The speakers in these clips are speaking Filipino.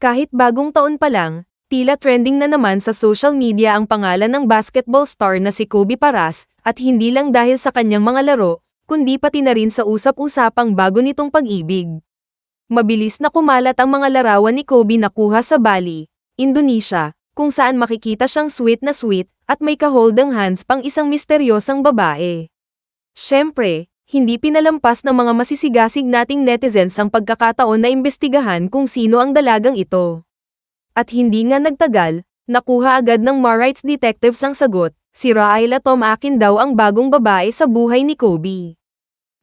Kahit bagong taon pa lang, tila trending na naman sa social media ang pangalan ng basketball star na si Kobe Paras, at hindi lang dahil sa kanyang mga laro, kundi pati na rin sa usap-usapang bago nitong pag-ibig. Mabilis na kumalat ang mga larawan ni Kobe na kuha sa Bali, Indonesia, kung saan makikita siyang sweet na sweet, at may kaholdang hands pang isang misteryosang babae. Siyempre, hindi pinalampas ng mga masisigasig nating netizens ang pagkakataon na imbestigahan kung sino ang dalagang ito. At hindi nga nagtagal, nakuha agad ng Marites detectives ang sagot, si Raila Tom Akin daw ang bagong babae sa buhay ni Kobe.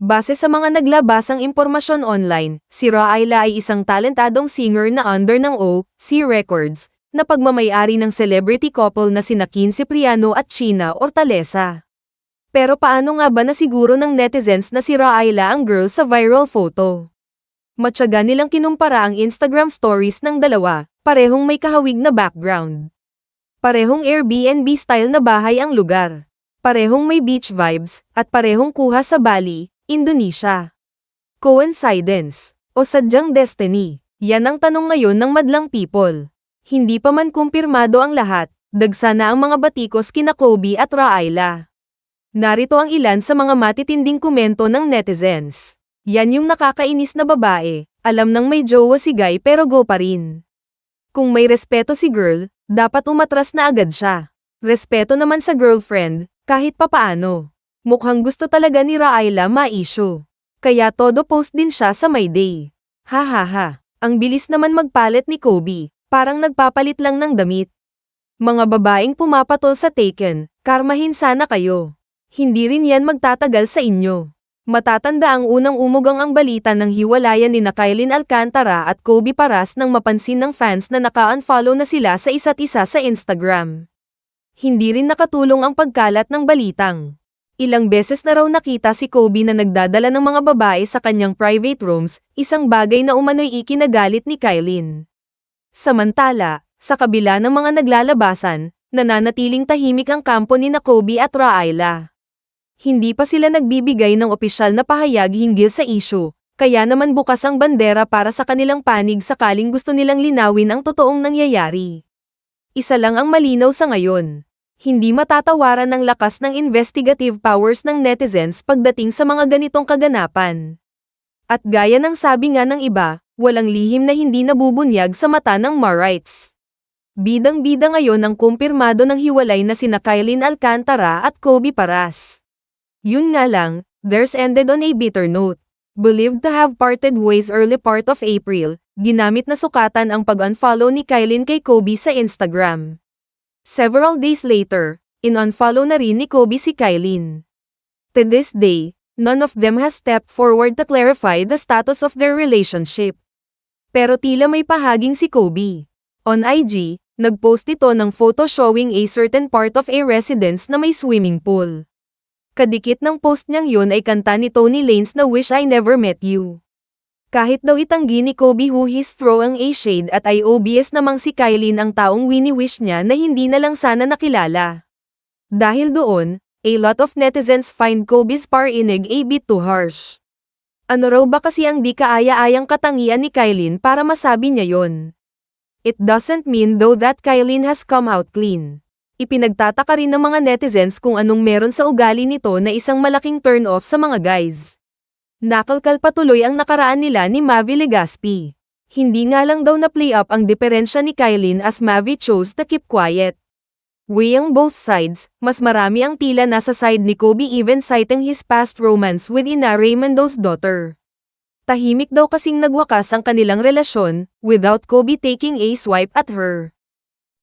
Base sa mga naglabasang impormasyon online, si Raila ay isang talentadong singer na under ng O, C Records, na pagmamayari ng celebrity couple na sina Cipriano at China Hortaleza. Pero paano nga ba nasiguro ng netizens na si Raila ang girl sa viral photo? Matyaga nilang kinumpara ang Instagram stories ng dalawa, parehong may kahawig na background. Parehong Airbnb style na bahay ang lugar. Parehong may beach vibes, at parehong kuha sa Bali, Indonesia. Coincidence, o sadyang destiny? Yan ang tanong ngayon ng madlang people. Hindi pa man kumpirmado ang lahat, dagsa na ang mga batikos kina Kobe at Raila. Narito ang ilan sa mga matitinding komento ng netizens. Yan yung nakakainis na babae, alam nang may jowa si guy pero go pa rin. Kung may respeto si girl, dapat umatras na agad siya. Respeto naman sa girlfriend, kahit papaano. Mukhang gusto talaga ni Raila ma-issue. Kaya todo post din siya sa My Day. Ha ha ha, ang bilis naman magpalit ni Kobe, parang nagpapalit lang ng damit. Mga babaeng pumapatol sa Taken, karmahin sana kayo. Hindi rin yan magtatagal sa inyo. Matatanda ang unang umugang ang balita ng hiwalayan ni na Kylin Alcantara at Kobe Paras nang mapansin ng fans na naka-unfollow na sila sa isa't isa sa Instagram. Hindi rin nakatulong ang pagkalat ng balitang. Ilang beses na raw nakita si Kobe na nagdadala ng mga babae sa kanyang private rooms, isang bagay na umano'y ikinagalit ni Kylin. Samantala, sa kabila ng mga naglalabasan, nananatiling tahimik ang kampo ni na Kobe at Raila. Hindi pa sila nagbibigay ng opisyal na pahayag hinggil sa issue, kaya naman bukas ang bandera para sa kanilang panig sakaling gusto nilang linawin ang totoong nangyayari. Isa lang ang malinaw sa ngayon. Hindi matatawaran ng lakas ng investigative powers ng netizens pagdating sa mga ganitong kaganapan. At gaya ng sabi nga ng iba, walang lihim na hindi nabubunyag sa mata ng Marites. Bidang-bida ngayon ang kumpirmado ng hiwalay na sina Kylin Alcantara at Kobe Paras. Yun nga lang, theirs ended on a bitter note. Believed to have parted ways early part of April, ginamit na sukatan ang pag-unfollow ni Kylin kay Kobe sa Instagram. Several days later, in-unfollow na rin ni Kobe si Kylin. To this day, none of them has stepped forward to clarify the status of their relationship. Pero tila may pahaging si Kobe. On IG, nagpost ito ng photo showing a certain part of a residence na may swimming pool. Kadikit ng post niyang yun ay kanta ni Tony Lanes na Wish I Never Met You. Kahit daw itanggi ni Kobe who his throwing a shade at ay obvious namang si Kylin ang taong wini-wish niya na hindi na lang sana nakilala. Dahil doon, a lot of netizens find Kobe's parinig a bit too harsh. Ano raw ba kasi ang di kaaya-ayang katangian ni Kylin para masabi niya yon? It doesn't mean though that Kylin has come out clean. Ipinagtataka rin ng mga netizens kung anong meron sa ugali nito na isang malaking turn-off sa mga guys. Nakalkal patuloy ang nakaraan nila ni Mavi Legaspi. Hindi nga lang daw na play up ang diferensya ni Kylin as Mavi chose to keep quiet. Weighing both sides, mas marami ang tila nasa side ni Kobe even citing his past romance with Ina Raymondo's daughter. Tahimik daw kasing nagwakas ang kanilang relasyon, without Kobe taking a swipe at her.